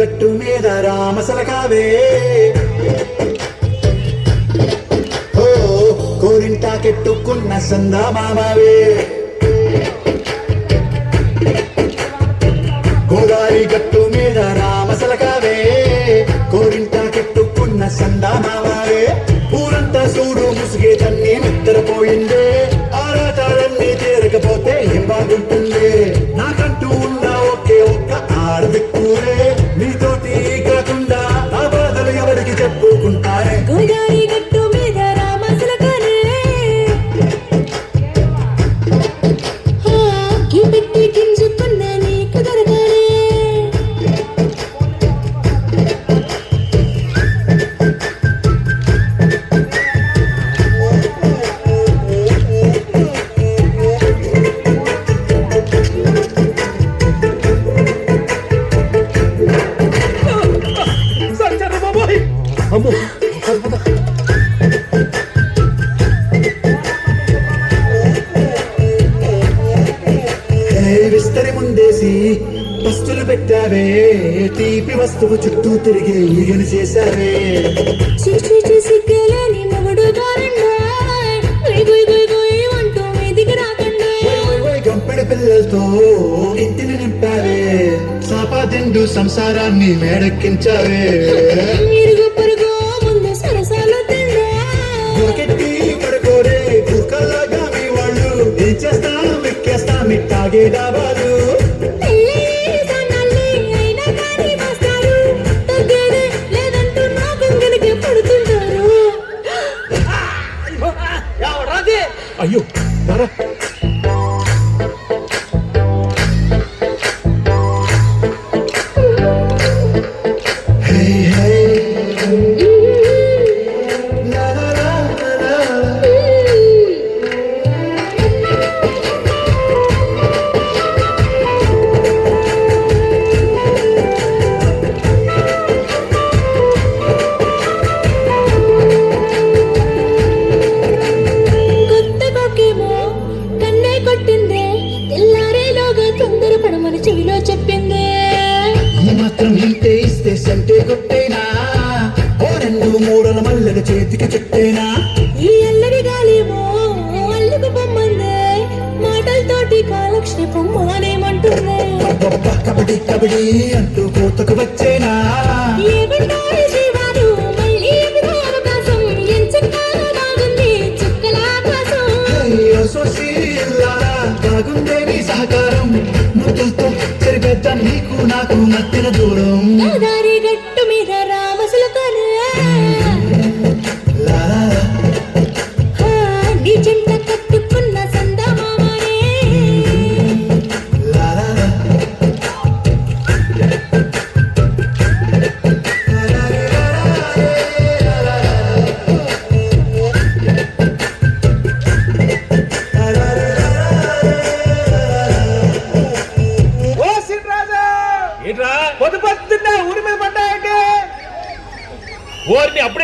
గట్టు మీద రామ సలకావే ఓ కోరింటా కెట్టుకున్న సందా మామావే Y te ముందేసి పస్తులు పెట్టావే. తీపి వస్తువు చుట్టూ తిరిగి ఈగని చేశావే. చూసి చూసి గలని మొగుడు గంపెడు పిల్లలతో ఇంటిని నింపావే. సాపాదిండు సంసారాన్ని మేడెక్కించావే. ఇరుగు పొరుగు చేతికి చుట్టేనా ఈ అల్లరి గాలేమో అల్లుకు పొమ్మందే మాటలతోటి కాలక్షేపం మానేమంటుందే. అబ్బబ్బ కబడ్డీ కబడ్డీ అంటూ కోతకు వచ్చేనా? సహకారం. ముద్దులతో సరిపెద్ద నీకు నాకు మధ్యన దూరం. గోదారి గట్టు ఓరిని అప్పుడు